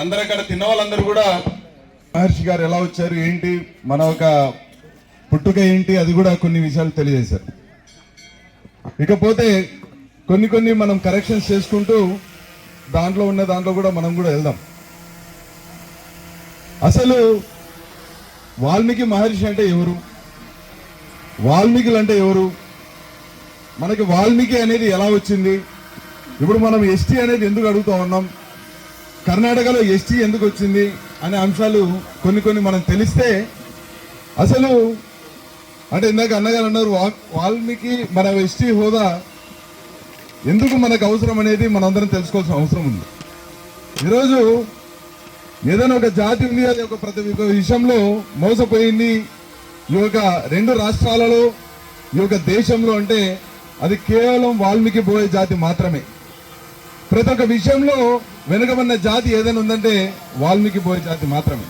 అందరూ అక్కడ తిన్న వాళ్ళందరూ కూడా మహర్షి గారు ఎలా వచ్చారు ఏంటి మన ఒక పుట్టుక ఏంటి అది కూడా కొన్ని విషయాలు తెలియజేశారు. ఇకపోతే కొన్ని కొన్ని మనం కరెక్షన్స్ చేసుకుంటూ దాంట్లో ఉన్న దాంట్లో కూడా మనం కూడా వెళ్దాం. అసలు వాల్మీకి మహర్షి అంటే ఎవరు? వాల్మీకులు అంటే ఎవరు? మనకి వాల్మీకి అనేది ఎలా వచ్చింది? ఇప్పుడు మనం ఎస్టీ అనేది ఎందుకు అడుగుతూ ఉన్నాం? కర్ణాటకలో ఎస్టీ ఎందుకు వచ్చింది అనే అంశాలు కొన్ని కొన్ని మనం తెలిస్తే అసలు అంటే ఇందాక అన్నగారు అన్నారు వాల్మీకి మన ఎస్టీ హోదా ఎందుకు మనకు అవసరం అనేది మనందరం తెలుసుకోవాల్సిన అవసరం ఉంది. ఈరోజు ఏదైనా ఒక జాతి ఉంది అది ఒక ప్రతి ఒక్క విషయంలో మోసపోయింది ఈ యొక్క రెండు రాష్ట్రాలలో ఈ యొక్క దేశంలో అంటే అది కేవలం వాల్మీకి పోయే జాతి మాత్రమే. ప్రతి ఒక్క విషయంలో వెనుకబడిన జాతి ఏదైనా ఉందంటే వాల్మీకి పోయే జాతి మాత్రమే.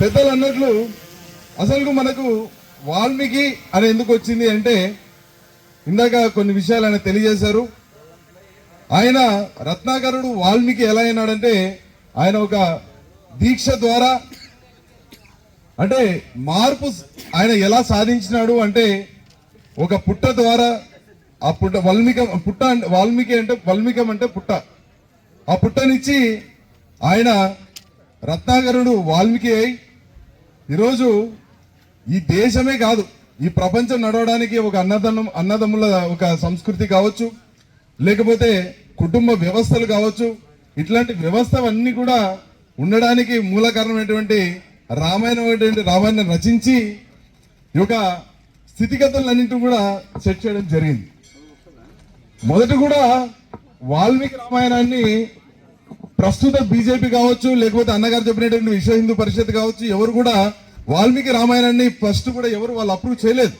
పెద్దలు అన్నట్లు అసలు మనకు వాల్మీకి అని ఎందుకు వచ్చింది అంటే ఇందాక కొన్ని విషయాలు ఆయన తెలియజేశారు. ఆయన రత్నాకరుడు వాల్మీకి ఎలా అయినాడంటే ఆయన ఒక దీక్ష ద్వారా అంటే మార్పు ఆయన ఎలా సాధించినాడు అంటే ఒక పుట్ట ద్వారా ఆ పుట్ట వాల్మీక పుట్ట అంటే- వాల్మీకి అంటే వాల్మీకం అంటే పుట్ట. ఆ పుట్టనిచ్చి ఆయన రత్నాకరుడు వాల్మీకి అయి ఈరోజు ఈ దేశమే కాదు ఈ ప్రపంచం నడవడానికి ఒక అన్నదన్నం అన్నదమ్ముల ఒక సంస్కృతి కావచ్చు లేకపోతే కుటుంబ వ్యవస్థలు కావచ్చు ఇట్లాంటి వ్యవస్థ కూడా ఉండడానికి మూల కారణమైనటువంటి రామాయణం అటువంటి రామాయణం రచించి ఈ యొక్క స్థితిగతులన్నింటినీ కూడా సెట్ చేయడం జరిగింది. మొదటి కూడా వాల్మీకి రామాయణాన్ని ప్రస్తుత బీజేపీ కావచ్చు లేకపోతే అన్నగారు చెప్పినటువంటి విశ్వ హిందూ పరిషత్ కావచ్చు ఎవరు కూడా వాల్మీకి రామాయణాన్ని ఫస్ట్ కూడా ఎవరు వాళ్ళు అప్రూవ్ చేయలేదు.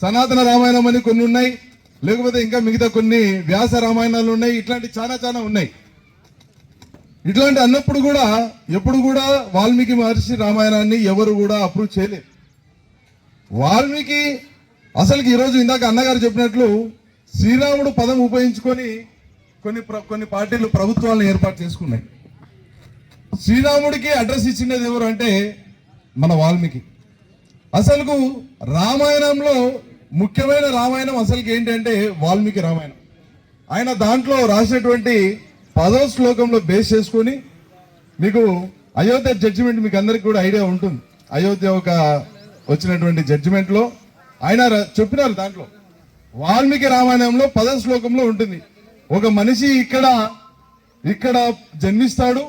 సనాతన రామాయణం అని కొన్ని ఉన్నాయి లేకపోతే ఇంకా మిగతా కొన్ని వ్యాస రామాయణాలు ఉన్నాయి ఇట్లాంటి చాలా చాలా ఉన్నాయి. ఇట్లాంటి అన్నప్పుడు కూడా ఎప్పుడు కూడా వాల్మీకి మహర్షి రామాయణాన్ని ఎవరు కూడా అప్రూవ్ చేయలేదు. వాల్మీకి అసలుకి ఈరోజు ఇందాక అన్నగారు చెప్పినట్లు శ్రీరాముడు పదం ఉపయోగించుకొని కొన్ని ప్ర- కొన్ని పార్టీలు ప్రభుత్వాలను ఏర్పాటు చేసుకున్నాయి. శ్రీరాముడికి అడ్రస్ ఇచ్చినది ఎవరు అంటే మన వాల్మీకి. అసలుకు రామాయణంలో ముఖ్యమైన రామాయణం అసలుకి ఏంటంటే వాల్మీకి రామాయణం. ఆయన దాంట్లో రాసినటువంటి పదో శ్లోకంలో బేస్ చేసుకొని మీకు అయోధ్య జడ్జిమెంట్ మీకు అందరికి కూడా ఐడియా ఉంటుంది. అయోధ్య ఒక వచ్చినటువంటి జడ్జిమెంట్లో ఆయన చెప్పినారు దాంట్లో. వాల్మీకి రామాయణంలో పద శ్లోకంలో ఉంటుంది. ఒక మనిషి ఇక్కడ ఇక్కడ జన్మిస్తాడు.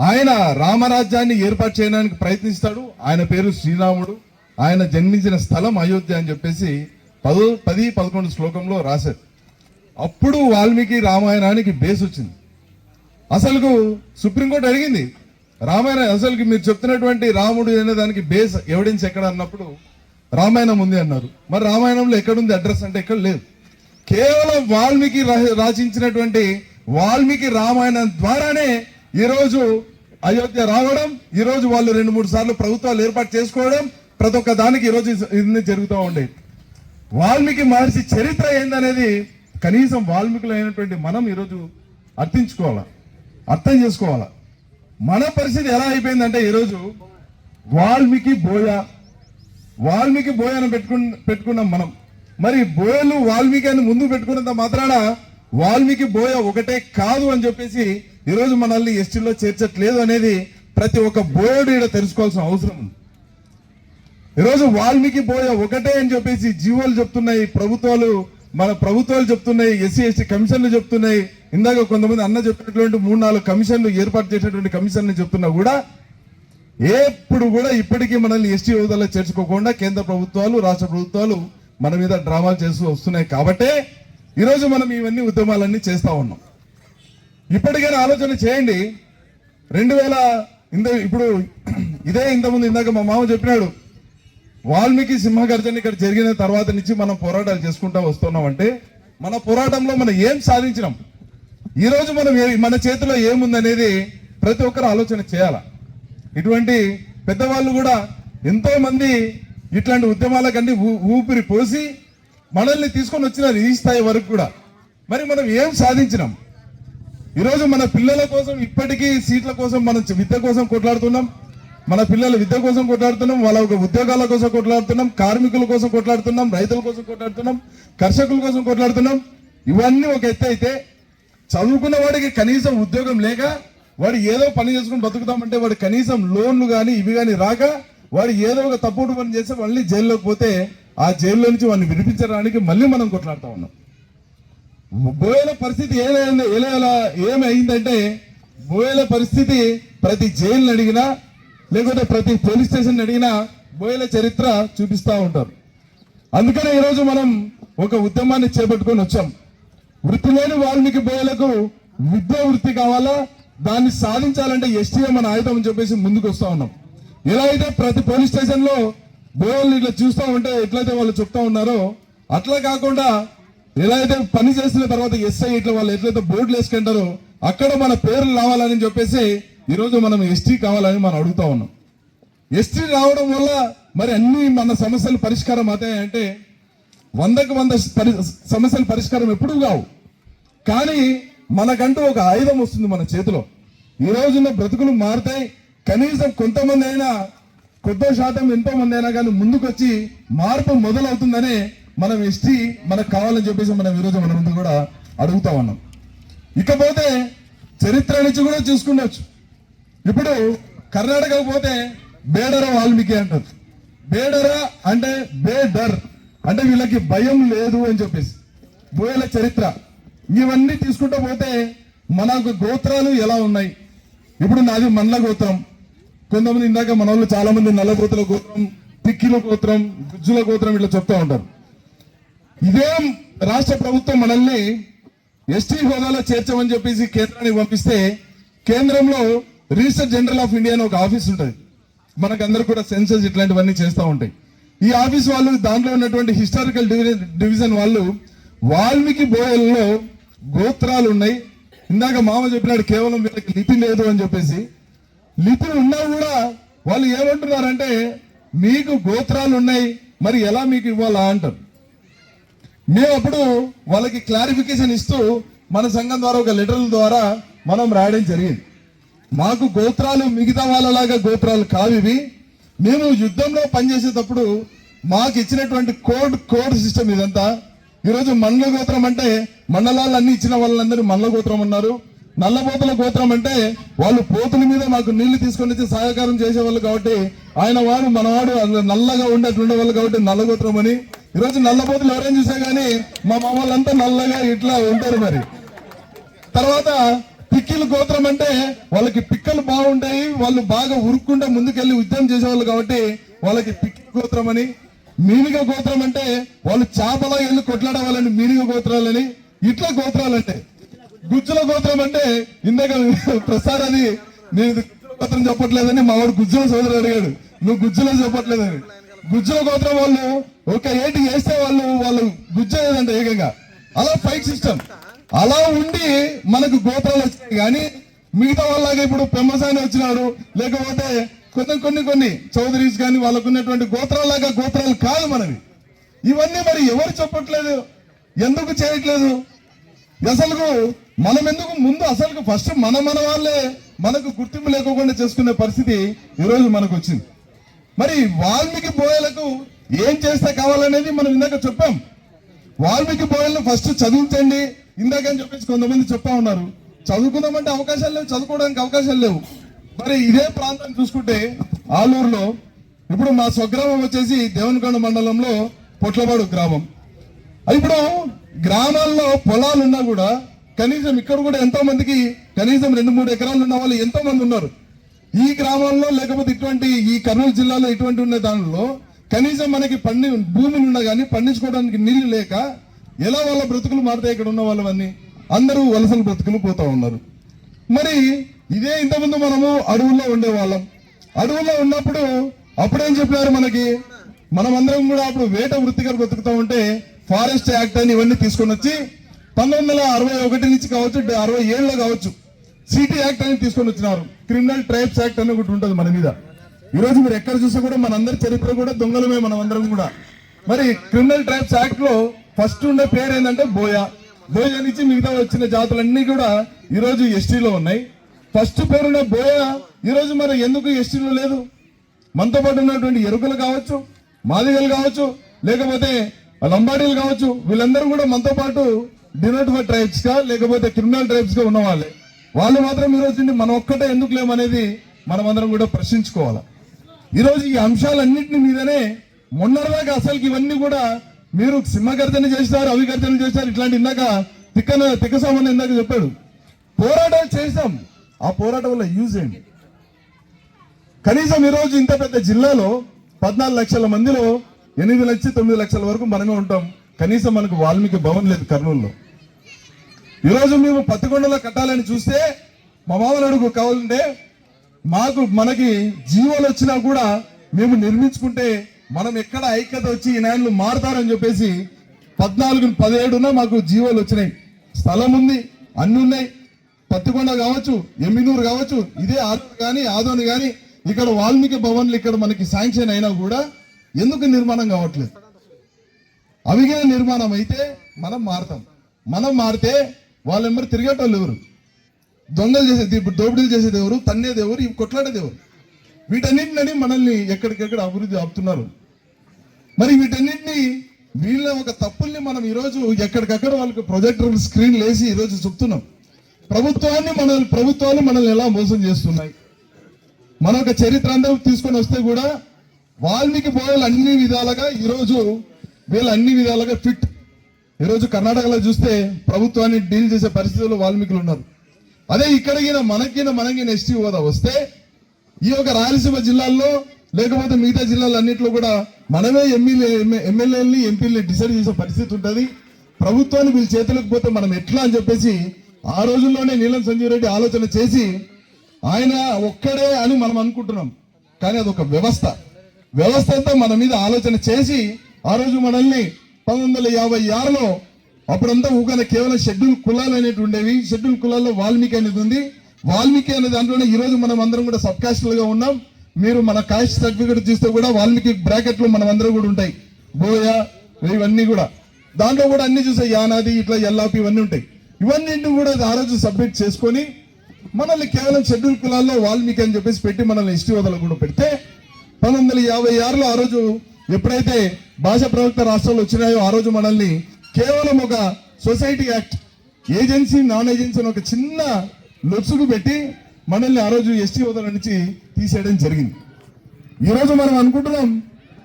ఆయన రామరాజ్యాన్ని ఏర్పాటు చేయడానికి ప్రయత్నిస్తాడు. ఆయన పేరు శ్రీరాముడు. ఆయన జన్మించిన స్థలం అయోధ్య అని చెప్పేసి పదో పది పదకొండు శ్లోకంలో రాశారు. అప్పుడు వాల్మీకి రామాయణానికి బేస్ వచ్చింది. అసలుకు సుప్రీంకోర్టు అడిగింది రామాయణ అసలుకి మీరు చెప్తున్నటువంటి రాముడు అనే దానికి బేస్ ఎవిడెన్స్ ఎక్కడ? అన్నప్పుడు రామాయణం ఉంది అన్నారు. మరి రామాయణంలో ఎక్కడుంది అడ్రస్ అంటే ఎక్కడ లేదు. కేవలం వాల్మీకి రా- వాల్మీకి రామాయణం ద్వారానే ఈరోజు అయోధ్య రావడం ఈరోజు వాళ్ళు రెండు మూడు సార్లు ప్రభుత్వాలు ఏర్పాటు చేసుకోవడం ప్రతి ఒక్క దానికి ఈరోజు ఇది జరుగుతూ ఉండేది వాల్మీకి మహర్షి చరిత్ర ఏందనేది కనీసం వాల్మీకులు అయినటువంటి మనం ఈరోజు అర్థించుకోవాలా? అర్థం చేసుకోవాలా? మన పరిస్థితి ఎలా అయిపోయిందంటే ఈరోజు వాల్మీకి బోయ వాల్మీకి బోయను పెట్టుకు పెట్టుకున్నాం మనం. మరి బోయలు వాల్మీకి అని ముందు పెట్టుకున్నంత మాత్రాన వాల్మీకి బోయ ఒకటే కాదు అని చెప్పేసి ఈరోజు మనల్ని ఎస్టీలో చేర్చట్లేదు అనేది ప్రతి ఒక్క బోయడు ఈడ తెలుసుకోవాల్సిన అవసరం ఉంది. ఈరోజు వాల్మీకి బోయ ఒకటే అని చెప్పేసి జీవోలు చెప్తున్నాయి ప్రభుత్వాలు మన ప్రభుత్వాలు చెప్తున్నాయి ఎస్సీ ఎస్టీ కమిషన్లు చెప్తున్నాయి. ఇందాక కొంతమంది అన్న చెప్పినటువంటి మూడు నాలుగు కమిషన్లు ఏర్పాటు చేసినటువంటి కమిషన్లు చెప్తున్నా కూడా ఎప్పుడు కూడా ఇప్పటికీ మనల్ని ఎస్టీ హోదాలో చేర్చుకోకుండా కేంద్ర ప్రభుత్వాలు రాష్ట్ర ప్రభుత్వాలు మన మీద డ్రామాలు చేస్తూ వస్తున్నాయి కాబట్టే ఈరోజు మనం ఇవన్నీ ఉద్యమాలన్నీ చేస్తూ ఉన్నాం. ఇప్పటికైనా ఆలోచన చేయండి. రెండు వేల ఇంత ఇప్పుడు ఇదే ఇంతకుముందు ఇందాక మా మామ చెప్పినాడు వాల్మీకి సింహగర్జన ఇక్కడ జరిగిన తర్వాత నుంచి మనం పోరాటాలు చేసుకుంటా వస్తున్నాం అంటే మన పోరాటంలో మనం ఏం సాధించినాం? ఈరోజు మనం మన చేతిలో ఏముందనేది ప్రతి ఒక్కరు ఆలోచన చేయాలా? ఇటువంటి పెద్దవాళ్ళు కూడా ఎంతోమంది ఇట్లాంటి ఉద్యమాలకన్నీ ఊ- ఊపిరి పోసి మనల్ని తీసుకొని వచ్చినారు ఈ స్థాయి వరకు కూడా. మరి మనం ఏం సాధించినాం? ఈరోజు మన పిల్లల కోసం ఇప్పటికీ సీట్ల కోసం మనం విద్య కోసం కొట్లాడుతున్నాం. మన పిల్లల విద్య కోసం కొట్లాడుతున్నాం. వాళ్ళ ఒక ఉద్యోగాల కోసం కొట్లాడుతున్నాం. కార్మికుల కోసం కొట్లాడుతున్నాం. రైతుల కోసం కొట్లాడుతున్నాం. కర్షకుల కోసం కొట్లాడుతున్నాం. ఇవన్నీ ఒక ఎత్తు అయితే చదువుకున్న వాడికి కనీసం ఉద్యోగం లేక వాడు ఏదో పని చేసుకుని బతుకుతామంటే వాడు కనీసం లోన్లు కానీ ఇవి కానీ రాక వాడు ఏదో ఒక తప్పుడు పని చేస్తే మళ్ళీ జైల్లోకి పోతే ఆ జైల్లో నుంచి వాడిని విడిపించడానికి మళ్ళీ మనం కొట్లాడుతా ఉన్నాం. బోయల పరిస్థితి ఏమైంది ఎలా ఏమైందంటే బోయల పరిస్థితి ప్రతి జైలు అడిగినా లేకపోతే ప్రతి పోలీస్ స్టేషన్ అడిగినా బోయల చరిత్ర చూపిస్తూ ఉంటారు. అందుకనే ఈరోజు మనం ఒక ఉద్యమాన్ని చేపట్టుకొని వచ్చాం. వృత్తి లేని వాల్మీకి బోయలకు విద్య వృత్తి కావాలా? దాన్ని సాధించాలంటే ఎస్టీఏ మన ఆయుధం అని చెప్పేసి ముందుకు వస్తూ ఉన్నాం. ఎలా అయితే ప్రతి పోలీస్ స్టేషన్లో బోయల్ని ఇట్లా చూస్తా ఉంటే ఎట్లయితే వాళ్ళు చెప్తా ఉన్నారో అట్లా కాకుండా ఎలా అయితే పని చేసిన తర్వాత ఎస్ఐ ఇట్లా వాళ్ళు ఎట్లయితే బోర్డులు వేసుకుంటారో అక్కడ మన పేర్లు రావాలని చెప్పేసి ఈరోజు మనం ఎస్టీ కావాలని మనం అడుగుతా ఉన్నాం. ఎస్టీ రావడం వల్ల మరి అన్ని మన సమస్యలు పరిష్కారం అవుతాయంటే వందకు వంద పరి- సమస్యల పరిష్కారం ఎప్పుడూ కావు. కానీ మనకంటూ ఒక ఆయుధం వస్తుంది మన చేతిలో. ఈ రోజున బ్రతుకులు మారుతాయి. కనీసం కొంతమంది అయినా కొద్దో శాతం ఎంతో మంది అయినా కానీ ముందుకొచ్చి మార్పు మొదలవుతుందనే మనం ఎస్టీ మనకు కావాలని చెప్పేసి మనం ఈరోజు మన ముందు కూడా అడుగుతా ఉన్నాం. ఇకపోతే చరిత్ర నుంచి కూడా చూసుకుండొచ్చు. ఇప్పుడు కర్ణాటకకు పోతే బేడర వాల్మీకి అంటారు. బేడర అంటే బేడర్ అంటే వీళ్ళకి భయం లేదు అని చెప్పేసి. బోయల చరిత్ర. ఇవన్నీ తీసుకుంటూ పోతే మనకు గోత్రాలు ఎలా ఉన్నాయి? ఇప్పుడు నాది మనల గోత్రం. కొంతమంది ఇందాక మన వాళ్ళు చాలా మంది నల్లగోతుల గోత్రం తిక్కిల గోత్రం గుజ్జుల గోత్రం ఇట్లా చెప్తా ఉంటారు. ఇదే రాష్ట్ర ప్రభుత్వం మనల్ని ఎస్టీ హోదాలో చేర్చమని చెప్పేసి కేంద్రానికి పంపిస్తే కేంద్రంలో రిజిస్టర్ జనరల్ ఆఫ్ ఇండియా అని ఒక ఆఫీస్ ఉంటుంది. మనకందరూ కూడా సెన్సస్ ఇట్లాంటివన్నీ చేస్తూ ఉంటాయి. ఈ ఆఫీస్ వాళ్ళు దాంట్లో ఉన్నటువంటి హిస్టారికల్ డివిజన్ వాళ్ళు వాల్మీకి బోయల్లో గోత్రాలు ఉన్నాయి. ఇందాక మామ చెప్పినాడు కేవలం వీళ్ళకి లిపి లేదు అని చెప్పేసి. లిపి ఉన్నా కూడా వాళ్ళు ఏమంటున్నారంటే మీకు గోత్రాలు ఉన్నాయి మరి ఎలా మీకు ఇవ్వాలా? అంటారు. మేము అప్పుడు వాళ్ళకి క్లారిఫికేషన్ ఇస్తూ మన సంఘం ద్వారా ఒక లెటర్ల ద్వారా మనం రాయడం జరిగింది. మాకు గోత్రాలు మిగతా వాళ్ళలాగా గోత్రాలు కావు ఇవి. మేము యుద్ధంలో పనిచేసేటప్పుడు మాకు ఇచ్చినటువంటి కోడ్ కోడ్ సిస్టమ్ ఇదంతా ఈరోజు మండల గోత్రం అంటే మండలాలు అన్ని ఇచ్చిన వాళ్ళందరూ మండల గోత్రం ఉన్నారు. నల్లపోతుల గోత్రం అంటే వాళ్ళు పోతుల మీద మాకు నీళ్ళు తీసుకొని వచ్చి సహకారం చేసేవాళ్ళు కాబట్టి ఆయన వాడు మనవాడు నల్లగా ఉండేటువంటి వాళ్ళు కాబట్టి నల్లగోత్రం అని. ఈరోజు నల్లపోతులు ఎవరైనా చూసా కానీ మా మామూలంతా నల్లగా ఇట్లా ఉంటారు మరి. తర్వాత పిక్కిలు గోత్రం అంటే వాళ్ళకి పిక్కలు బాగుంటాయి వాళ్ళు బాగా ఉరుక్కుంటే ముందుకెళ్ళి ఉద్యమం చేసేవాళ్ళు కాబట్టి వాళ్ళకి పిక్కిల గోత్రం అని. మీనిగ గోత్రం అంటే వాళ్ళు చేపలా వెళ్ళి కొట్లాడే వాళ్ళని మీనిగ గోత్రాలని ఇట్లా గోత్రాలు అంటే గుజ్జుల గోత్రం అంటే ఇందాక ప్రసాద్ అది నేను గోత్రం చెప్పట్లేదని మా వాడు గుజ్జుల సోదరుడు అడిగాడు. నువ్వు గుజ్జులో చెప్పట్లేదని. గుజ్జుల గోత్రం వాళ్ళు ఒక ఏటి వేస్తే వాళ్ళు వాళ్ళు గుజ్జేదంట ఏకంగా. అలా ఫైట్ సిస్టమ్. అలా ఉండి మనకు గోత్రాలు వచ్చాయి కానీ మిగతా వాళ్ళగా ఇప్పుడు పెమ్మసాని వచ్చినాడు లేకపోతే కొన్ని కొన్ని కొన్ని చౌదరీస్ కానీ వాళ్ళకు ఉన్నటువంటి గోత్రాలాగా గోత్రాలు కాదు మనవి. ఇవన్నీ మరి ఎవరు చెప్పట్లేదు? ఎందుకు చేయట్లేదు? అసలు మనం ఎందుకు ముందు అసలు ఫస్ట్ మన మన వాళ్ళే మనకు గుర్తింపు లేకుండా చేసుకునే పరిస్థితి ఈరోజు మనకు వచ్చింది మరి వాల్మీకి బోయలకు ఏం చేస్తే కావాలనేది మనం ఇందాక చెప్పాం. వాల్మీకి బోయలను ఫస్ట్ చదివించండి. ఇందాక అని చెప్పేసి కొంతమంది చెప్తా ఉన్నారు. చదువుకుందామంటే అవకాశాలు లేవు చదువుకోవడానికి అవకాశాలు లేవు. మరి ఇదే ప్రాంతం చూసుకుంటే ఆలూరులో ఇప్పుడు మా స్వగ్రామం వచ్చేసి దేవనకొండ మండలంలో పొట్లపాడు గ్రామం. ఇప్పుడు గ్రామాల్లో పొలాలు ఉన్నా కూడా కనీసం ఇక్కడ కూడా ఎంతో మందికి కనీసం రెండు మూడు ఎకరాలు ఉన్న వాళ్ళు ఎంతో మంది ఉన్నారు. ఈ గ్రామాల్లో లేకపోతే ఇటువంటి ఈ కర్నూలు జిల్లాలో ఇటువంటి ఉన్న దానిలో కనీసం మనకి పండి భూములు ఉన్నా కానీ పండించుకోవడానికి నీళ్ళు లేక ఎలా వాళ్ళ బ్రతుకులు మారుతాయి ఇక్కడ ఉన్న వాళ్ళవన్నీ? అందరూ వలసల బ్రతుకులు పోతా ఉన్నారు. మరి ఇదే ఇంతకుముందు మనము అడవుల్లో ఉండేవాళ్ళం. అడవుల్లో ఉన్నప్పుడు అప్పుడేం చెప్పారు మనకి? మనమందరం కూడా అప్పుడు వేట వృత్తిగా బతుకుతా ఉంటే ఫారెస్ట్ యాక్ట్ అని ఇవన్నీ తీసుకొని వచ్చి పంతొమ్మిది వందల అరవై ఒకటి నుంచి కావచ్చు అరవై ఏళ్ళలో కావచ్చు సిటీ యాక్ట్ అని తీసుకొని వచ్చినారు. క్రిమినల్ ట్రైబ్స్ యాక్ట్ అని ఒకటి ఉంటుంది మన మీద. ఈ రోజు మీరు ఎక్కడ చూసినా కూడా మనందరి చరిత్ర కూడా దొంగలమే మనమందరం కూడా. మరి క్రిమినల్ ట్రైబ్స్ యాక్ట్లో ఫస్ట్ ఉండే పేరు ఏంటంటే బోయా. బోయ నుంచి మిగతా వచ్చిన జాతులన్నీ కూడా ఈ రోజు ఎస్టీలో ఉన్నాయి. ఫస్ట్ పేరున్న బోయ ఈరోజు మరి ఎందుకు ఎస్టీలో లేదు? మనతో పాటు ఉన్నటువంటి ఎరుకలు కావచ్చు మాదిగలు కావచ్చు లేకపోతే లంబాడీలు కావచ్చు వీళ్ళందరూ కూడా మనతో పాటు డినోటిఫైడ్ ట్రైబ్స్గా లేకపోతే క్రిమినల్ ట్రైబ్స్గా వాళ్ళు మాత్రం ఈ రోజు మనం ఒక్కటే ఎందుకు లేమనేది మనమందరం కూడా ప్రశ్నించుకోవాలి. ఈరోజు ఈ అంశాలన్నింటిని మీదనే మొన్నటిదాకా అసలుకి ఇవన్నీ కూడా మీరు సింహగర్జన చేస్తారు అవి గర్జన చేస్తారు ఇట్లాంటి ఇందాక తిక్కన తిక్క సామాన్ ఇందాక చెప్పాడు. పోరాటాలు చేసాం ఆ పోరాటం వల్ల యూజ్ ఏంటి కనీసం ఈరోజు ఇంత పెద్ద జిల్లాలో పద్నాలుగు లక్షల మందిలో ఎనిమిది లక్ష తొమ్మిది లక్షల వరకు మనమే ఉంటాం. కనీసం మనకు వాల్మీకి భవన్ లేదు కర్నూలులో. ఈరోజు మేము పత్తికొండలో కట్టాలని చూస్తే మా మామూలు అడుగు కావాలంటే మాకు మనకి జీవోలు వచ్చినా కూడా మేము నిర్మించుకుంటే మనం ఎక్కడ ఐక్యత వచ్చి ఈ నాయనలు మారుతారని చెప్పేసి పద్నాలుగు పదిహేడున మాకు జీవోలు వచ్చినాయి. స్థలం ఉంది అన్ని ఉన్నాయి. పత్తికొండ కావచ్చు ఎమ్మినూరు కావచ్చు ఇదే ఆదోని కానీ ఆదోని కానీ ఇక్కడ వాల్మీకి భవన్లు ఇక్కడ మనకి శాంక్షన్ అయినా కూడా ఎందుకు నిర్మాణం కావట్లేదు? అవిగే నిర్మాణం అయితే మనం మారతాం. మనం మారితే వాళ్ళెమ్మరు తిరిగేటోళ్ళు ఎవరు? దొంగలు చేసేది ఇప్పుడు దోపిడీలు చేసేది ఎవరు? తన్నేది ఎవరు? ఇవి కొట్లాడేది ఎవరు? వీటన్నింటిని మనల్ని ఎక్కడికెక్కడ అభివృద్ధి ఆపుతున్నారు. మరి వీటన్నింటినీ వీళ్ళ ఒక తప్పుల్ని మనం ఈరోజు ఎక్కడికక్కడ వాళ్ళకి ప్రొజెక్టర్ స్క్రీన్ లేసి ఈరోజు చెప్తున్నాం. ప్రభుత్వాన్ని మన ప్రభుత్వాలు మనల్ని ఎలా మోసం చేస్తున్నాయి? మన ఒక చరిత్ర అందరూ తీసుకొని వస్తే కూడా వాల్మీకి బోయలు అన్ని విధాలుగా ఈరోజు వీళ్ళు అన్ని విధాలుగా ఫిట్ ఈరోజు కర్ణాటకలో చూస్తే ప్రభుత్వాన్ని డీల్ చేసే పరిస్థితుల్లో వాల్మీకులు ఉన్నారు. అదే ఇక్కడికిన మనకిన మనకి ఎస్టీ హోదా వస్తే ఈ యొక్క రాయలసీమ జిల్లాల్లో లేకపోతే మిగతా జిల్లాలన్నింటిలో కూడా మనమే ఎమ్మెల్యే ఎమ్మెల్యేలని ఎంపీలని డిసైడ్ చేసే పరిస్థితి ఉంటుంది. ప్రభుత్వాన్ని వీళ్ళ చేతులకు పోతే మనం ఎట్లా అని చెప్పేసి ఆ రోజుల్లోనే నీలం సంజీవ్ రెడ్డి ఆలోచన చేసి ఆయన ఒక్కడే అని మనం అనుకుంటున్నాం. కానీ అదొక వ్యవస్థ. వ్యవస్థ అంతా మన మీద ఆలోచన చేసి ఆ రోజు మనల్ని పంతొమ్మిది వందల యాభై ఆరులో అప్పుడంతా ఊకనే కేవలం షెడ్యూల్ కులాలు అనేటివి ఉండేవి. షెడ్యూల్ కులాల్లో వాల్మీకి అనేది ఉంది. వాల్మీకి అనే దాంట్లోనే ఈ రోజు మనం అందరం కూడా సబ్ ఉన్నాం. మీరు మన కాస్ట్ సర్టిఫికేట్ చూస్తే కూడా వాల్మీకి బ్రాకెట్లు మనం అందరం కూడా ఉంటాయి. బోయ ఇవన్నీ కూడా. దాంట్లో కూడా అన్ని చూసే యానాది ఇట్లా ఎల్లాపి ఇవన్నీ ఉంటాయి. ఇవన్నీ కూడా ఆ రోజు సబ్మిట్ చేసుకొని మనల్ని కేవలం షెడ్యూల్ కులాల్లో వాల్మీకి అని చెప్పేసి పెట్టి మనల్ని ఇష్టి వదల కూడా పెడితే పంతొమ్మిది వందల యాభై ఆరులో ఆ రోజు ఎప్పుడైతే భాష ప్రవక్త రాష్ట్రాలు వచ్చినాయో ఆ రోజు మనల్ని కేవలం ఒక society act agency non agency అని ఒక చిన్న లొసుగు పెట్టి మనల్ని ఆ రోజు ఎస్టీ హోదాల నుంచి తీసేయడం జరిగింది. ఈరోజు మనం అనుకుంటున్నాం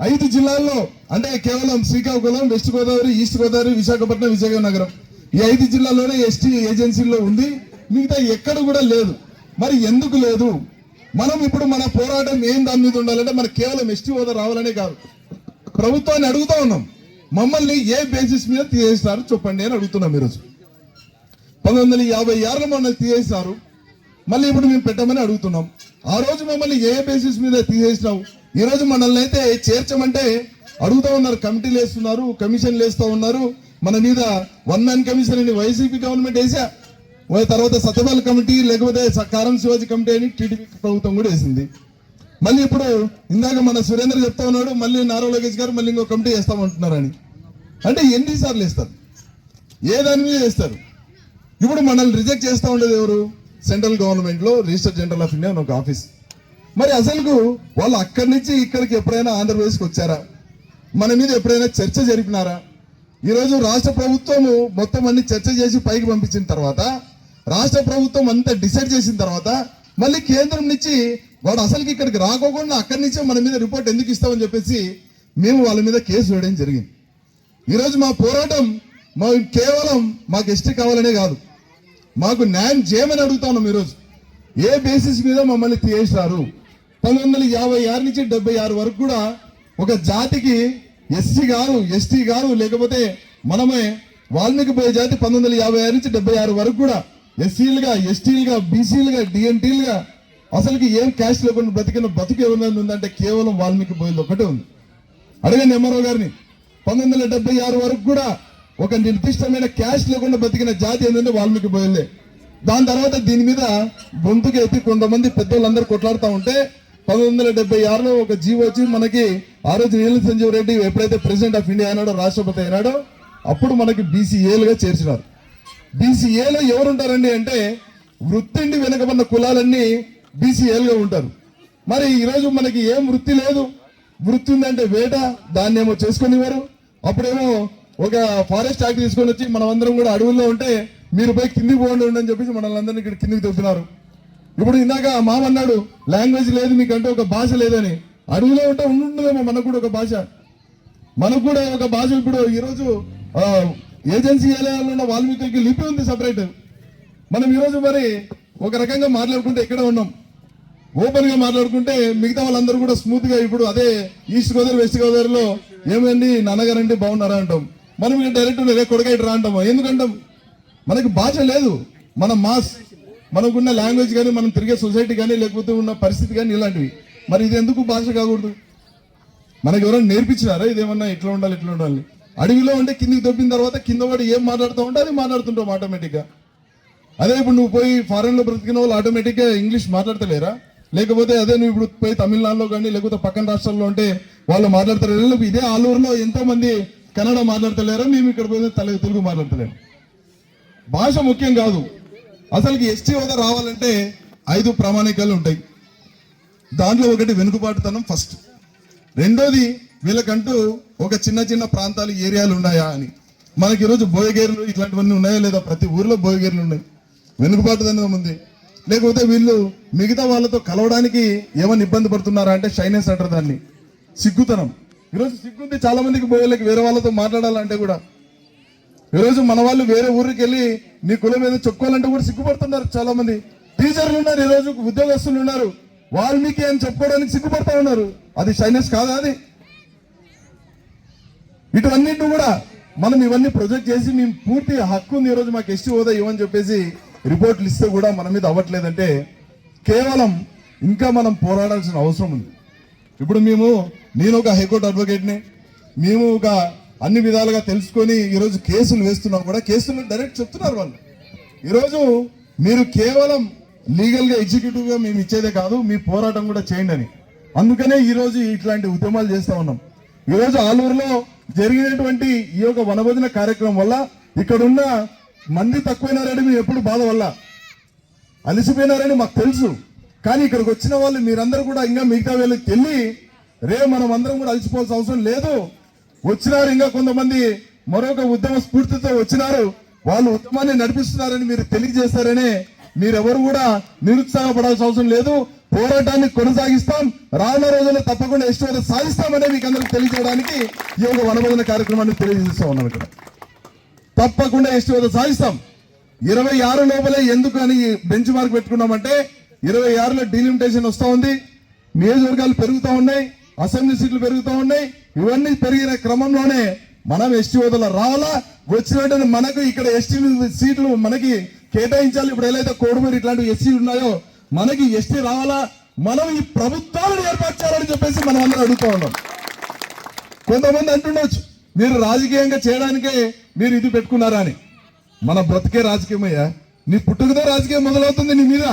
ఐదు జిల్లాల్లో అంటే కేవలం శ్రీకాకుళం వెస్ట్ గోదావరి ఈస్ట్ గోదావరి విశాఖపట్నం విజయనగరం ఈ ఐదు జిల్లాల్లోనే ఎస్టీ ఏజెన్సీలో ఉంది. మిగతా ఎక్కడ కూడా లేదు. మరి ఎందుకు లేదు? మనం ఇప్పుడు మన పోరాటం ఏం దాని మీద ఉండాలంటే మనకు కేవలం ఎస్టీ హోదా రావాలనే కాదు. ప్రభుత్వాన్ని అడుగుతా ఉన్నాం. మమ్మల్ని ఏ బేసిస్ మీద తీసేస్తారు చెప్పండి అని అడుగుతున్నాం ఈరోజు. పంతొమ్మిది వందల యాభై ఆరులో మమ్మల్ని తీసేస్తారు మళ్ళీ ఇప్పుడు మేము పెట్టమని అడుగుతున్నాం. ఆ రోజు మమ్మల్ని ఏ బేసిస్ మీద తీసేసినావు? ఈ రోజు మనల్ని అయితే చేర్చమంటే అడుగుతా ఉన్నారు కమిటీలు వేస్తున్నారు కమిషన్లు వేస్తూ ఉన్నారు. మన మీద వన్ మ్యాన్ కమిషన్ అని వైసీపీ గవర్నమెంట్ వేసా ఓ తర్వాత సత్యపాల్ కమిటీ లేకపోతే కారం శివాజీ కమిటీ అని టీడీపీ ప్రభుత్వం కూడా వేసింది. మళ్ళీ ఇప్పుడు ఇందాక మన సురేంద్ర చెప్తా ఉన్నాడు మళ్ళీ నారా లోకేష్ గారు మళ్ళీ ఇంకో కమిటీ వేస్తామంటున్నారని అంటే ఎన్నిసార్లు వేస్తారు? ఏ దాని మీద వేస్తారు? ఇప్పుడు మనల్ని రిజెక్ట్ చేస్తూ ఉండేది ఎవరు? సెంట్రల్ గవర్నమెంట్లో రిజిస్టర్ జనరల్ ఆఫ్ ఇండియా అని ఒక ఆఫీస్ మరి అసలుకు వాళ్ళు అక్కడి నుంచి ఇక్కడికి ఎప్పుడైనా ఆంధ్రప్రదేశ్కి వచ్చారా? మన మీద ఎప్పుడైనా చర్చ జరిపినారా? ఈరోజు రాష్ట్ర ప్రభుత్వము మొత్తం అన్ని చర్చ చేసి పైకి పంపించిన తర్వాత రాష్ట్ర ప్రభుత్వం అంతా డిసైడ్ చేసిన తర్వాత మళ్ళీ కేంద్రం నుంచి వాడు అసలుకి ఇక్కడికి రాకోకుండా అక్కడి నుంచే మన మీద రిపోర్ట్ ఎందుకు ఇస్తామని చెప్పేసి మేము వాళ్ళ మీద కేసు వేయడం జరిగింది. ఈరోజు మా పోరాటం మా కేవలం మాకు ఎస్టీ కావాలనే కాదు. మాకు న్యాయం చేయమని అడుగుతాను ఈరోజు ఏ బేసిస్ మీద మమ్మల్ని తీసేశారు పంతొమ్మిది వందల యాభై ఆరు నుంచి డెబ్బై ఆరు వరకు కూడా ఒక జాతికి ఎస్సీ గారు ఎస్టీ గారు లేకపోతే మనమే వాల్మీకి పోయే జాతి పంతొమ్మిది వందల యాభై ఆరు నుంచి డెబ్బై ఆరు వరకు కూడా ఎస్సీలుగా ఎస్టీలుగా బీసీలుగా డిఎన్టీలుగా అసలుకి ఏం క్యాస్ట్ లేకుండా బతికిన బతుకు ఏమైనా ఉందంటే కేవలం వాల్మీకి పోయేది ఒకటే ఉంది. అడగండి ఎంఆర్ఓ గారిని. పంతొమ్మిది వందల ఆరు వరకు కూడా ఒక నిర్దిష్టమైన క్యాష్ లేకుండా బతికిన జాతి ఏంటంటే వాల్మీకి బోయిలే దాని తర్వాత దీని మీద గొంతుకు ఎత్తి కొంతమంది పెద్దోళ్ళందరూ కొట్లాడుతూ ఉంటే పంతొమ్మిది వందల డెబ్బై ఆరులో ఒక జీవో వచ్చి మనకి ఆ రోజు నీళ్ళ సంజీవ్ రెడ్డి ఎప్పుడైతే ప్రెసిడెంట్ ఆఫ్ ఇండియా అయినాడో రాష్ట్రపతి అయినాడో అప్పుడు మనకి బీసీఏలుగా చేర్చినారు. బీసీఏలో ఎవరు ఉంటారండి అంటే వృత్తిండి వెనకబడిన కులాలన్నీ బీసీఏలుగా ఉంటారు. మరి ఈరోజు మనకి ఏం వృత్తి లేదు? వృత్తి ఉందంటే వేట దాన్ని ఏమో చేసుకునేవారు. అప్పుడేమో ఒక ఫారెస్ట్ యాక్ట్ తీసుకొని వచ్చి మనం అందరం కూడా అడవుల్లో ఉంటే మీరు పోయి కిందికి పోండి అని చెప్పేసి మనల్ని అందరినీ ఇక్కడ కిందికి తెస్తున్నారు ఇప్పుడు ఇందాక మామ అన్నాడు లాంగ్వేజ్ లేదు మీకంటే ఒక భాష లేదని. అడవిలో ఉంటే ఉండుండదేమో మనకు కూడా ఒక భాష. మనకు కూడా ఒక భాష ఇప్పుడు ఈరోజు ఏజెన్సీ ఏరియాలో ఉన్న వాల్మీకి లిపి ఉంది సపరేట్. మనం ఈరోజు మరి ఒక రకంగా మాట్లాడుకుంటే ఇక్కడే ఉన్నాం? ఓపెన్గా మాట్లాడుకుంటే మిగతా వాళ్ళందరూ కూడా స్మూత్గా ఇప్పుడు అదే ఈస్ట్ గోదావరి వెస్ట్ గోదావరిలో ఏమండి నాన్నగారండి బాగున్నారా అంటాం. మనం ఇక డైరెక్ట్ రే కొడక ఇటు రా అంటాం. ఎందుకంటాం? మనకి భాష లేదు. మన మాస్ మనకున్న లాంగ్వేజ్ కానీ మనం తిరిగే సొసైటీ కానీ లేకపోతే ఉన్న పరిస్థితి కానీ ఇలాంటివి. మరి ఇది ఎందుకు భాష కాకూడదు? మనకి ఎవరైనా నేర్పించినారా? ఇదేమన్నా ఎట్లా ఉండాలి ఎట్లా ఉండాలి? అడవిలో ఉంటే కిందికి దొబ్బిన తర్వాత కింద వాడు ఏం మాట్లాడుతూ ఉంటే అది మాట్లాడుతుంటావు ఆటోమేటిక్గా అదే ఇప్పుడు నువ్వు పోయి ఫారెన్లో బ్రతికిన వాళ్ళు ఆటోమేటిక్గా ఇంగ్లీష్ మాట్లాడతలేరా? లేకపోతే అదే నువ్వు ఇప్పుడు పోయి తమిళనాడులో కానీ లేకపోతే పక్కన రాష్ట్రాల్లో ఉంటే వాళ్ళు మాట్లాడతారు లేకపోతే ఇదే ఆలూరులో ఎంతోమంది కన్నడ మాట్లాడతలేరా? మేము ఇక్కడ పోయి తల తెలుగు మాట్లాడతలేము. భాష ముఖ్యం కాదు. అసలుకి ఎస్టీ హోదా రావాలంటే ఐదు ప్రామాణికాలు ఉంటాయి. దాంట్లో ఒకటి వెనుకబాటుతనం ఫస్ట్. రెండోది వీళ్ళకంటూ ఒక చిన్న చిన్న ప్రాంతాలు ఏరియాలు ఉన్నాయా అని. మనకి ఈరోజు బోయగేర్లు ఇట్లాంటివన్నీ ఉన్నాయా లేదా? ప్రతి ఊర్లో బోయగేర్లు ఉన్నాయి. వెనుకబాటుతనం ఉంది. లేకపోతే వీళ్ళు మిగతా వాళ్ళతో కలవడానికి ఏమని ఇబ్బంది పడుతున్నారా అంటే షైనెస్ అంటారు దాన్ని. సిగ్గుతనం. ఈరోజు సిగ్గుంది చాలా మందికి బోయలకి వేరే వాళ్ళతో మాట్లాడాలంటే కూడా ఈరోజు మన వాళ్ళు వేరే ఊరికి వెళ్ళి నీ కులం మీద చెప్పుకోవాలంటే కూడా సిగ్గుపడుతున్నారు చాలా మంది టీచర్లు ఉన్నారు ఈరోజు ఉద్యోగస్తులు ఉన్నారు. వాల్మీకి అని చెప్పుకోవడానికి సిగ్గుపడతా ఉన్నారు. అది సైనస్ కాదా అది? ఇటువన్నింటిని కూడా మనం ఇవన్నీ ప్రొజెక్ట్ చేసి మేము పూర్తి హక్కు ఉంది ఈరోజు మాకు ఎస్టీ హోదా ఇవ్వని చెప్పేసి రిపోర్ట్లు ఇస్తే కూడా మన మీద అవ్వట్లేదంటే కేవలం ఇంకా మనం పోరాడాల్సిన అవసరం ఉంది. ఇప్పుడు మేము నేను ఒక హైకోర్టు అడ్వకేట్ని మేము ఒక అన్ని విధాలుగా తెలుసుకొని ఈరోజు కేసులు వేస్తున్నాం కూడా. కేసులు డైరెక్ట్ చెప్తున్నారు వాళ్ళు. ఈరోజు మీరు కేవలం లీగల్గా ఎగ్జిక్యూటివ్గా మేము ఇచ్చేదే కాదు మీ పోరాటం కూడా చేయండి అని. అందుకనే ఈరోజు ఇట్లాంటి ఉద్యమాలు చేస్తూ ఉన్నాం. ఈరోజు ఆలూరులో జరిగినటువంటి ఈ యొక్క వనభోజన కార్యక్రమం వల్ల ఇక్కడున్న మంది తక్కువైనారని మేము ఎప్పుడు బాధ వల్ల అలసిపోయినారని మాకు తెలుసు. కానీ ఇక్కడికి వచ్చిన వాళ్ళు మీరందరూ కూడా ఇంకా మిగతా వీళ్ళకి వెళ్ళి రే మనం అందరం కూడా అలసిపోవాల్సిన అవసరం లేదు. వచ్చినారు ఇంకా కొంతమంది మరొక ఉద్యమ స్ఫూర్తితో వచ్చినారు. వాళ్ళు ఉద్యమాన్ని నడిపిస్తున్నారని మీరు తెలియజేస్తారని మీరెవరు కూడా నిరుత్సాహపడాల్సిన అవసరం లేదు. పోరాటాన్ని కొనసాగిస్తాం. రానున్న రోజుల్లో తప్పకుండా ఇష్టమైన సాధిస్తామని మీకు అందరికి తెలియజేయడానికి ఈ యొక్క వనభోజన కార్యక్రమాన్ని తెలియజేస్తా ఉన్నాం ఇక్కడ. తప్పకుండా ఎస్టీ సాధిస్తాం. ఇరవై ఆరు లోపలే ఎందుకు అని బెంచ్ మార్క్ పెట్టుకున్నామంటే ఇరవై ఆరులో డీలిమిటేషన్ వస్తూ ఉంది. నియోజకవర్గాలు పెరుగుతూ ఉన్నాయి. అసెంబ్లీ సీట్లు పెరుగుతూ ఉన్నాయి. ఇవన్నీ పెరిగిన క్రమంలోనే మనం ఎస్టీ హోదాలో రావాలా? వచ్చినట్టు మనకు ఇక్కడ ఎస్టీ సీట్లు మనకి కేటాయించాలి. ఇప్పుడు ఏదైతే కోడుమూరు ఇట్లాంటి ఎస్సీ ఉన్నాయో మనకి ఎస్టీ రావాలా? మనం ఈ ప్రభుత్వాలను ఏర్పరచాలని చెప్పేసి మనం అందరం అడుగుతా ఉన్నాం. కొంతమంది అంటుండొచ్చు మీరు రాజకీయంగా చేయడానికే మీరు ఇది పెట్టుకున్నారా అని. మన బ్రతికే రాజకీయమయ్యా నీ పుట్టుకతో రాజకీయం మొదలవుతుంది నీ మీద.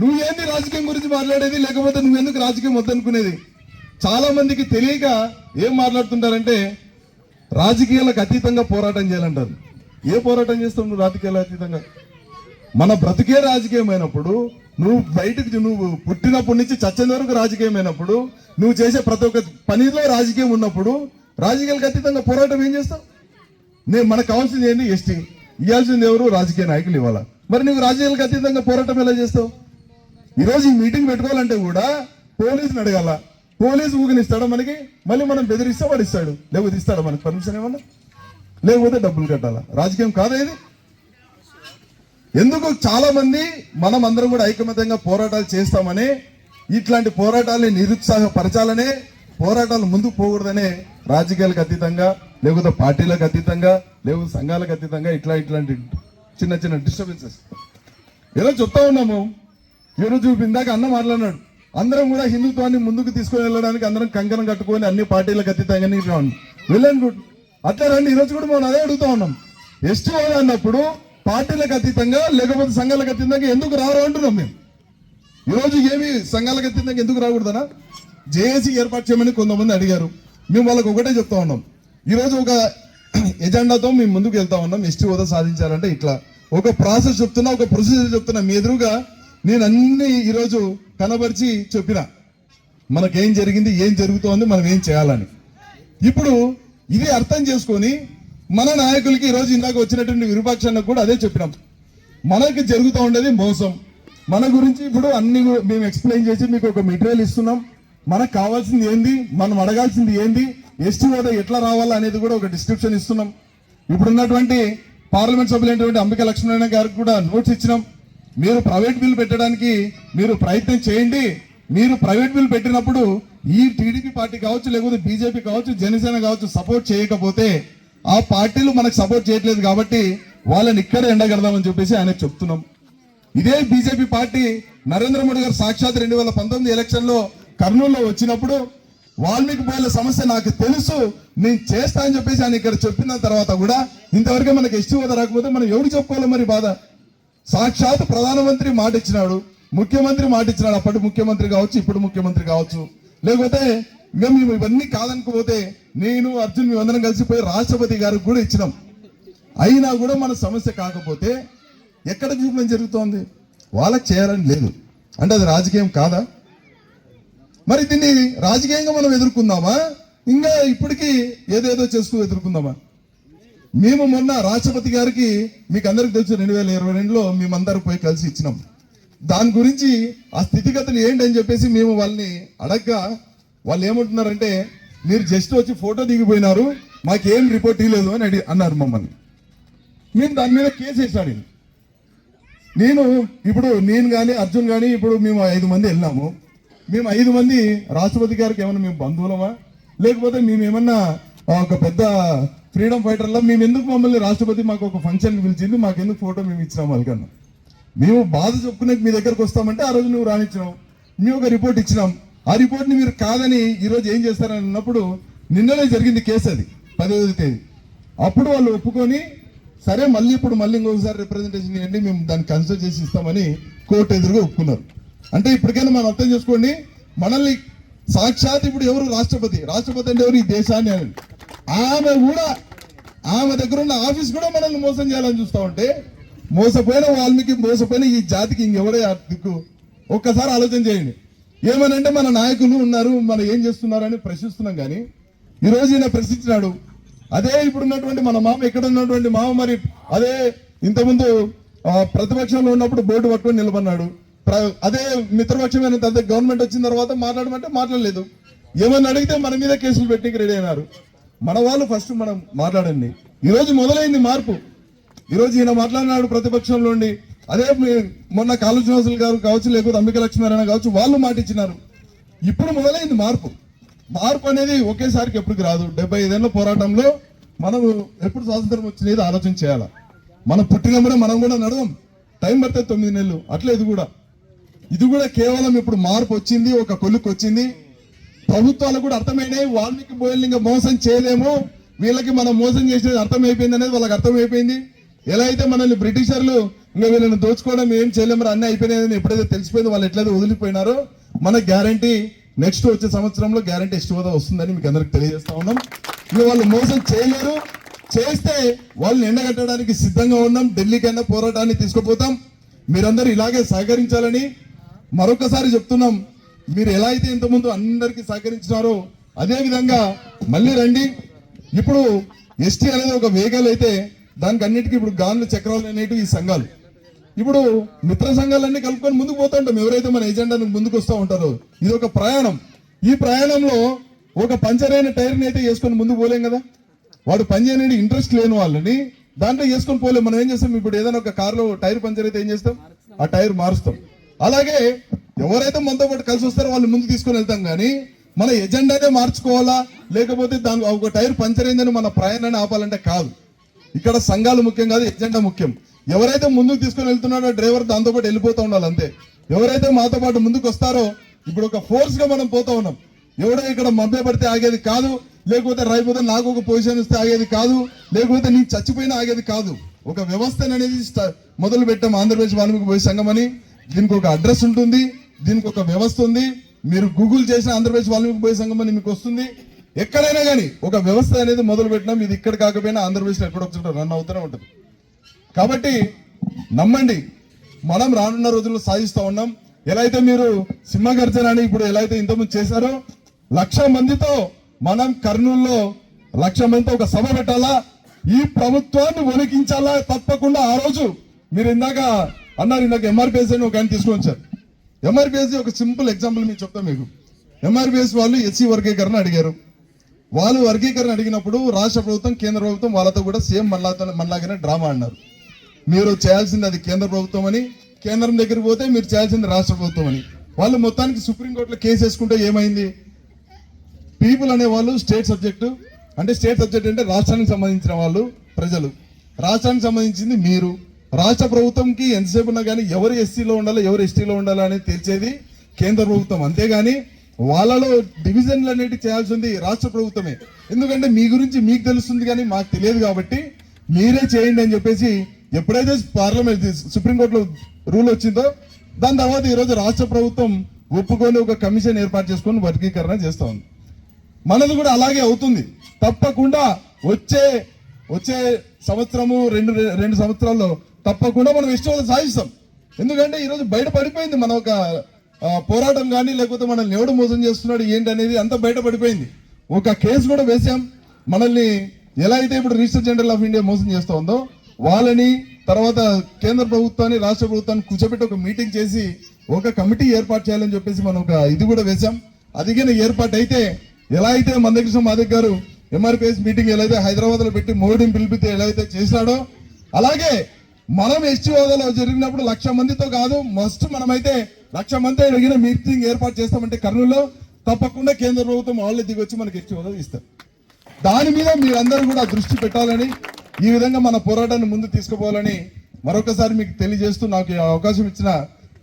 నువ్వు ఏంది రాజకీయం గురించి మాట్లాడేది? లేకపోతే నువ్వు ఎందుకు రాజకీయం వద్దనుకునేది? చాలా మందికి తెలియక ఏం మాట్లాడుతుంటారంటే రాజకీయాలకు అతీతంగా పోరాటం చేయాలంటారు. ఏ పోరాటం చేస్తావు నువ్వు రాజకీయాలకు అతీతంగా? మన బ్రతికే రాజకీయమైనప్పుడు నువ్వు బయటకు నువ్వు పుట్టినప్పటి నుంచి చచ్చని వరకు రాజకీయమైనప్పుడు నువ్వు చేసే ప్రతి ఒక్క పనిలో రాజకీయం ఉన్నప్పుడు రాజకీయాలకు అతీతంగా పోరాటం ఏం చేస్తావు? నేను మనకు కావాల్సింది ఏంటి? ఎస్టీ. ఇవ్వాల్సింది ఎవరు? రాజకీయ నాయకులు ఇవ్వాలా. మరి నువ్వు రాజకీయాలకు అతీతంగా పోరాటం ఎలా చేస్తావు? ఈరోజు ఈ మీటింగ్ పెట్టుకోవాలంటే కూడా పోలీసుని అడగాల. పోలీసు ఊగినిస్తాడా మనకి మళ్ళీ మనం బెదిరిస్తే వాడు ఇస్తాడు. లేకపోతే ఇస్తాడా మనకి పర్మిషన్ ఏమన్నా? లేకపోతే డబ్బులు కట్టాలా? రాజకీయం కాదా ఇది? ఎందుకు చాలా మంది మనం అందరం కూడా ఐకమత్యంగా పోరాటాలు చేస్తామని ఇట్లాంటి పోరాటాలని నిరుత్సాహపరచాలనే పోరాటాలు ముందుకు పోకూడదనే రాజకీయాలకు అతీతంగా లేకపోతే పార్టీలకు అతీతంగా లేకపోతే సంఘాలకు అతీతంగా ఇట్లా ఇట్లాంటి చిన్న చిన్న డిస్టర్బెన్సెస్ ఏదో చెప్తా ఉన్నాము. ఈరోజు ఇందాక అన్న మాట్లాడినాడు. అందరం కూడా హిందుత్వాన్ని ముందుకు తీసుకొని వెళ్ళడానికి అందరం కంకణం కట్టుకొని అన్ని పార్టీలకు అతీతంగానే వెళ్ళండి గుడ్. అట్లా రండి ఈరోజు కూడా మనం అదే అడుగుతా ఉన్నాం. ఎస్టీ హోదా అన్నప్పుడు పార్టీలకు అతీతంగా లేకపోతే సంఘాలకు అతీతంగా ఎందుకు రారు అంటున్నాం మేము? ఈరోజు ఏమి సంఘాలకు అతీతంగా ఎందుకు రాకూడదనా? జేఏసీ ఏర్పాటు చేయమని కొంతమంది అడిగారు. మేము వాళ్ళకి ఒకటే చెప్తా ఉన్నాం. ఈరోజు ఒక ఎజెండాతో మేము ముందుకు వెళ్తా ఉన్నాం. ఎస్టీ హోదా సాధించాలంటే ఇట్లా. ఒక ప్రాసెస్ చెప్తున్నా ఒక ప్రొసీజర్ చెప్తున్నా. మీ ఎదురుగా నేను అన్ని ఈరోజు కనబరిచి చెప్పిన. మనకేం జరిగింది ఏం జరుగుతోంది మనం ఏం చేయాలని. ఇప్పుడు ఇది అర్థం చేసుకొని మన నాయకులకి ఈ రోజు ఇందాక వచ్చినటువంటి విరుపక్షానికి కూడా అదే చెప్పినాం. మనకి జరుగుతూ ఉండేది మోసం. మన గురించి ఇప్పుడు అన్ని మేము ఎక్స్ప్లెయిన్ చేసి మీకు ఒక మెటీరియల్ ఇస్తున్నాం. మనకు కావాల్సింది ఏంది? మనం అడగాల్సింది ఏంది? ఎస్టీ హోదా ఎట్లా రావాలా అనేది కూడా ఒక డిస్క్రిప్షన్ ఇస్తున్నాం. ఇప్పుడున్నటువంటి పార్లమెంట్ సభ్యులైనటువంటి అంబిక లక్ష్మీనారాయణ గారికి కూడా నోట్స్ ఇచ్చినాం. మీరు ప్రైవేట్ బిల్ పెట్టడానికి మీరు ప్రయత్నం చేయండి. మీరు ప్రైవేట్ బిల్ పెట్టినప్పుడు ఈ టీడీపీ పార్టీ కావచ్చు లేకపోతే బీజేపీ కావచ్చు జనసేన కావచ్చు సపోర్ట్ చేయకపోతే ఆ పార్టీలు మనకు సపోర్ట్ చేయట్లేదు కాబట్టి వాళ్ళని ఇక్కడ ఎండగడదామని చెప్పేసి ఆయన చెప్తున్నాం. ఇదే బీజేపీ పార్టీ నరేంద్ర మోడీ గారు సాక్షాత్ రెండు వేల పంతొమ్మిది ఎలక్షన్లో కర్నూలులో వచ్చినప్పుడు వాల్మీకి బోయిల సమస్య నాకు తెలుసు నేను చేస్తా అని చెప్పేసి ఆయన ఇక్కడ చెప్పిన తర్వాత కూడా ఇంతవరకు మనకి ఎస్టీ హోదా రాకపోతే మనం ఎవరు చెప్పుకోవాలి మరి బాధ? సాక్షాత్ ప్రధానమంత్రి మాట ఇచ్చినాడు ముఖ్యమంత్రి మాట ఇచ్చినాడు అప్పటి ముఖ్యమంత్రి కావచ్చు ఇప్పుడు ముఖ్యమంత్రి కావచ్చు. లేకపోతే ఇంకా మేము ఇవన్నీ కాదనుకోపోతే నేను అర్జున్ మేమందరం కలిసిపోయి రాష్ట్రపతి గారికి కూడా ఇచ్చినాం. అయినా కూడా మన సమస్య కాకపోతే ఎక్కడ చూపడం జరుగుతోంది? వాళ్ళకి చేయాలని లేదు. అంటే అది రాజకీయం కాదా? మరి దీన్ని రాజకీయంగా మనం ఎదుర్కొందామా? ఇంకా ఇప్పటికీ ఏదేదో చేస్తూ ఎదుర్కొందామా? మేము మొన్న రాష్ట్రపతి గారికి మీకు అందరికి తెలుసు రెండు వేల ఇరవై రెండులో మేమందరూ పోయి కలిసి ఇచ్చినాం. దాని గురించి ఆ స్థితిగతులు ఏంటి అని చెప్పేసి మేము వాళ్ళని అడగ్గా వాళ్ళు ఏమంటున్నారంటే మీరు జస్ట్ వచ్చి ఫోటో దిగిపోయినారు మాకేం రిపోర్ట్ ఇవ్వలేదు అని అడి అన్నారు మమ్మల్ని. మేము దాని మీద కేసు వేసాడు నేను ఇప్పుడు నేను కానీ అర్జున్ కానీ ఇప్పుడు మేము ఐదు మంది వెళ్ళాము మేము ఐదు మంది రాష్ట్రపతి గారికి ఏమైనా మేము బంధువులమా? లేకపోతే మేము ఏమన్నా ఒక పెద్ద ఫ్రీడమ్ ఫైటర్లో మేము ఎందుకు మమ్మల్ని రాష్ట్రపతి మాకు ఒక ఫంక్షన్కి పిలిచింది మాకు ఎందుకు ఫోటో మేము ఇచ్చినాం వాళ్ళకన్నా. మేము బాధ చెప్పుకునే మీ దగ్గరకు వస్తామంటే ఆ రోజు నువ్వు రానిచ్చినావు. మేము ఒక రిపోర్ట్ ఇచ్చినాం. ఆ రిపోర్ట్ని మీరు కాదని ఈరోజు ఏం చేస్తారని అన్నప్పుడు నిన్ననే జరిగింది కేసు అది పదవ తేదీ. అప్పుడు వాళ్ళు ఒప్పుకొని సరే మళ్ళీ ఇప్పుడు మళ్ళీ ఇంకొకసారి రిప్రజెంటేషన్ ఇవ్వండి మేము దాన్ని కన్సిడర్ చేసి ఇస్తామని కోర్టు ఎదురుగా ఒప్పుకున్నారు. అంటే ఇప్పటికైనా మనం అర్థం చేసుకోండి మనల్ని సాక్షాత్ ఇప్పుడు ఎవరు రాష్ట్రపతి? రాష్ట్రపతి అంటే ఎవరు? ఈ దేశాన్ని అని. ఆమె కూడా ఆమె దగ్గర ఉన్న ఆఫీస్ కూడా మనల్ని మోసం చేయాలని చూస్తా ఉంటే మోసపోయిన వాల్మీకి మోసపోయిన ఈ జాతికి ఇంకెవడే ఆ దిక్కు? ఒక్కసారి ఆలోచన చేయండి. ఏమనంటే మన నాయకులు ఉన్నారు మనం ఏం చేస్తున్నారు అని ప్రశ్నిస్తున్నాం కానీ ఈ రోజు ఈయన ప్రశ్నించినాడు. అదే ఇప్పుడు ఉన్నటువంటి మన మామ ఇక్కడ ఉన్నటువంటి మామ మరి అదే ఇంతకుముందు ప్రతిపక్షంలో ఉన్నప్పుడు బోర్డు పట్టుకొని నిలబడినాడు. ప్ర- అదే మిత్రపక్షమైన తర్వాత గవర్నమెంట్ వచ్చిన తర్వాత మాట్లాడమంటే మాట్లాడలేదు. ఏమని అడిగితే మన మీద కేసులు పెట్టి రెడీ అయినారు. మన వాళ్ళు ఫస్ట్ మనం మాట్లాడండి. ఈరోజు మొదలైంది మార్పు. ఈరోజు ఈయన మాట్లాడినాడు ప్రతిపక్షంలో ఉండి. అదే మొన్న కాళు శ్రీనివాసులు గారు కావచ్చు లేకపోతే అంబిక లక్ష్మీనారాయణ కావచ్చు వాళ్ళు మాట ఇచ్చినారు. ఇప్పుడు మొదలైంది మార్పు. మార్పు అనేది ఒకేసారికి ఎప్పటికి రాదు. డెబ్బై ఐదేళ్ళ పోరాటంలో మనం ఎప్పుడు స్వాతంత్రం వచ్చినది ఆలోచన చేయాలి? మనం పుట్టినప్పుడే మనం కూడా నడవం. టైం పడుతుంది తొమ్మిది నెలలు. అట్లా ఇది కూడా. ఇది కూడా కేవలం ఇప్పుడు మార్పు వచ్చింది ఒక కొలుక్కి వచ్చింది ప్రభుత్వాలు కూడా అర్థమైనాయి వాల్మీకి బోయలింగ మోసం చేయలేము వీళ్ళకి మనం మోసం చేసేది అర్థమైపోయింది అనేది వాళ్ళకి అర్థమైపోయింది. ఎలా అయితే మనల్ని బ్రిటిషర్లు ఇంకా వీళ్ళని దోచుకోవడం ఏం చేయలేము అన్నీ అయిపోయినాయని ఎప్పుడైతే తెలిసిపోయింది వాళ్ళు ఎట్లయితే వదిలిపోయినారో మన గ్యారంటీ నెక్స్ట్ వచ్చే సంవత్సరంలో గ్యారంటీ ఎస్ట్ హోదా వస్తుందని మీకు అందరికి తెలియజేస్తా ఉన్నాం. ఇంకా వాళ్ళు మోసం చేయలేరు. చేస్తే వాళ్ళని ఎండగట్టడానికి సిద్ధంగా ఉన్నాం. ఢిల్లీకైనా పోరాటాన్ని తీసుకుపోతాం. మీరందరూ ఇలాగే సహకరించాలని మరొకసారి చెప్తున్నాం. మీరు ఎలా అయితే ఇంతకుముందు అందరికీ సహకరించినారో అదే విధంగా మళ్ళీ రండి. ఇప్పుడు ఎస్టీ అనేది ఒక వేగాలు అయితే దానికి అన్నిటికీ ఇప్పుడు గాన్లు చక్రాలు అనేటివి ఈ సంఘాలు. ఇప్పుడు మిత్ర సంఘాలన్నీ కలుపుకొని ముందుకు పోతుంటాం ఎవరైతే మన ఎజెండాను ముందుకు వస్తూ ఉంటారో ఇది ఒక ప్రయాణం. ఈ ప్రయాణంలో ఒక పంచర్ అయిన టైర్ని అయితే వేసుకొని ముందుకు పోలేం కదా? వాడు పనిచేయని ఇంట్రెస్ట్ లేని వాళ్ళని దాంట్లో వేసుకొని పోలేం. మనం ఏం చేస్తాం? ఇప్పుడు ఏదైనా ఒక కారులో టైర్ పంచర్ అయితే ఏం చేస్తాం? ఆ టైర్ మారుస్తాం. అలాగే ఎవరైతే మనతో పాటు కలిసి వస్తారో వాళ్ళు ముందుకు తీసుకొని వెళ్తాం కానీ మన ఎజెండానే మార్చుకోవాలా? లేకపోతే దాని ఒక టైర్ పంచర్ అయిందని మన ప్రయాణాన్ని ఆపాలంటే కాదు. ఇక్కడ సంఘాలు ముఖ్యం కాదు ఎజెండా ముఖ్యం. ఎవరైతే ముందుకు తీసుకొని వెళ్తున్నాడో డ్రైవర్ దాంతో పాటు వెళ్ళిపోతూ ఉండాలి అంతే. ఎవరైతే మాతో పాటు ముందుకు వస్తారో ఇప్పుడు ఒక ఫోర్స్గా మనం పోతా ఉన్నాం. ఎవడో ఇక్కడ మభ్య పడితే ఆగేది కాదు లేకపోతే రైపోతే నాకు ఒక పొజిషన్ ఇస్తే ఆగేది కాదు లేకపోతే నేను చచ్చిపోయినా ఆగేది కాదు. ఒక వ్యవస్థ అనేది మొదలు పెట్టాం ఆంధ్రప్రదేశ్ వాల్మీకి పోయి సంఘం అని. దీనికి ఒక అడ్రస్ ఉంటుంది. దీనికి ఒక వ్యవస్థ ఉంది. మీరు గూగుల్ చేసిన ఆంధ్రప్రదేశ్ వాల్మీకి పోయి సంఘం అని మీకు వస్తుంది. ఎక్కడైనా కానీ ఒక వ్యవస్థ అనేది మొదలు పెట్టినాం ఇది ఇక్కడ కాకపోయినా ఆంధ్రప్రదేశ్లో ఎక్కడో రన్ అవుతూనే ఉంటుంది. కాబట్టి నమ్మండి మనం రానున్న రోజుల్లో సాధిస్తూ ఉన్నాం. ఎలా అయితే మీరు సింహగర్జన అని ఇప్పుడు ఎలా అయితే ఇంతకుముందు చేశారో లక్ష మందితో మనం కర్నూలులో లక్ష మందితో ఒక సభ పెట్టాలా? ఈ ప్రభుత్వాన్ని వణికించాలా తప్పకుండా? ఆ రోజు మీరు ఇందాక అన్నారు ఇందాక ఎంఆర్పిఎస్ అని ఒక ఆయన తీసుకొని వచ్చారు. ఎంఆర్పిఎస్ ఒక సింపుల్ ఎగ్జాంపుల్ మీకు చెప్తా మీకు. ఎంఆర్పిఎస్ వాళ్ళు ఎస్సీ వర్గీకరణ అడిగారు. వాళ్ళు వర్గీకరణ అడిగినప్పుడు రాష్ట్ర ప్రభుత్వం కేంద్ర ప్రభుత్వం వాళ్ళతో కూడా సేమ్ మళ్ళాతో మనలాగానే డ్రామా అన్నారు. మీరు చేయాల్సింది అది కేంద్ర ప్రభుత్వం అని కేంద్రం దగ్గరికి పోతే మీరు చేయాల్సింది రాష్ట్ర ప్రభుత్వం అని. వాళ్ళు మొత్తానికి సుప్రీంకోర్టులో కేసు వేసుకుంటే ఏమైంది? పీపుల్ అనే వాళ్ళు స్టేట్ సబ్జెక్టు అంటే స్టేట్ సబ్జెక్ట్ అంటే రాష్ట్రానికి సంబంధించిన వాళ్ళు ప్రజలు. రాష్ట్రానికి సంబంధించింది మీరు. రాష్ట్ర ప్రభుత్వంకి ఎంతసేపు ఉన్నా కానీ ఎవరు ఎస్సీలో ఉండాలో ఎవరు ఎస్టీలో ఉండాలి అనేది తెలిసేది కేంద్ర ప్రభుత్వం. అంతేగాని వాళ్ళలో డివిజన్లు అనేవి చేయాల్సింది రాష్ట్ర ప్రభుత్వమే. ఎందుకంటే మీ గురించి మీకు తెలుస్తుంది కానీ మాకు తెలియదు కాబట్టి మీరే చేయండి అని చెప్పేసి ఎప్పుడైతే పార్లమెంట్ సుప్రీంకోర్టులో రూల్ వచ్చిందో దాని తర్వాత ఈరోజు రాష్ట్ర ప్రభుత్వం ఒప్పుకొని ఒక కమిషన్ ఏర్పాటు చేసుకొని వర్గీకరణ చేస్తూ ఉంది. మనది కూడా అలాగే అవుతుంది. తప్పకుండా వచ్చే వచ్చే సంవత్సరము రెండు రెండు సంవత్సరాల్లో తప్పకుండా మనం ఇష్టం సాధిస్తాం. ఎందుకంటే ఈరోజు బయట పడిపోయింది మన ఒక పోరాటం కానీ లేకపోతే మనల్ని ఎవడు మోసం చేస్తున్నాడు ఏంటి అనేది అంతా బయట పడిపోయింది ఒక కేసు కూడా వేసాం మనల్ని ఎలా అయితే ఇప్పుడు రిజిస్టర్ జనరల్ ఆఫ్ ఇండియా మోసం చేస్తూ ఉందో వాళ్ళని తర్వాత కేంద్ర ప్రభుత్వాన్ని రాష్ట్ర ప్రభుత్వాన్ని కూర్చోబెట్టి ఒక మీటింగ్ చేసి ఒక కమిటీ ఏర్పాటు చేయాలని చెప్పేసి మనం ఒక ఇది కూడా వేశాం. అది కానీ ఏర్పాటు అయితే ఎలా అయితే మందకృష్ణ మాదిక్ గారు ఎంఆర్పిఎస్ మీటింగ్ ఎలా అయితే హైదరాబాద్లో పెట్టి మోడీని పిలిపితే ఎలా అయితే చేశాడో అలాగే మనం ఎస్టీ హోదాలో జరిగినప్పుడు లక్ష మందితో కాదు మస్ట్ మనమైతే లక్ష మంది అడిగిన మీటింగ్ ఏర్పాటు చేస్తామంటే కర్నూలులో తప్పకుండా కేంద్ర ప్రభుత్వం వాళ్ళే దిగొచ్చి మనకి ఎస్టీ హోదా ఇస్తారు. దాని మీద మీరందరూ కూడా దృష్టి పెట్టాలని ఈ విధంగా మన పోరాటాన్ని ముందు తీసుకుపోవాలని మరొకసారి మీకు తెలియజేస్తూ నాకు అవకాశం ఇచ్చిన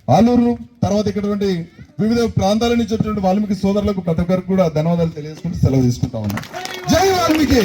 ఆలూరు తర్వాత ఇక్కడ వివిధ ప్రాంతాల నుంచి వచ్చినటువంటి వాల్మీకి సోదరులకు ప్రతి ఒక్కరికి కూడా ధన్యవాదాలు తెలియజేసుకుంటూ సెలవు తీసుకుంటా ఉన్నాం జై వాల్మీకి!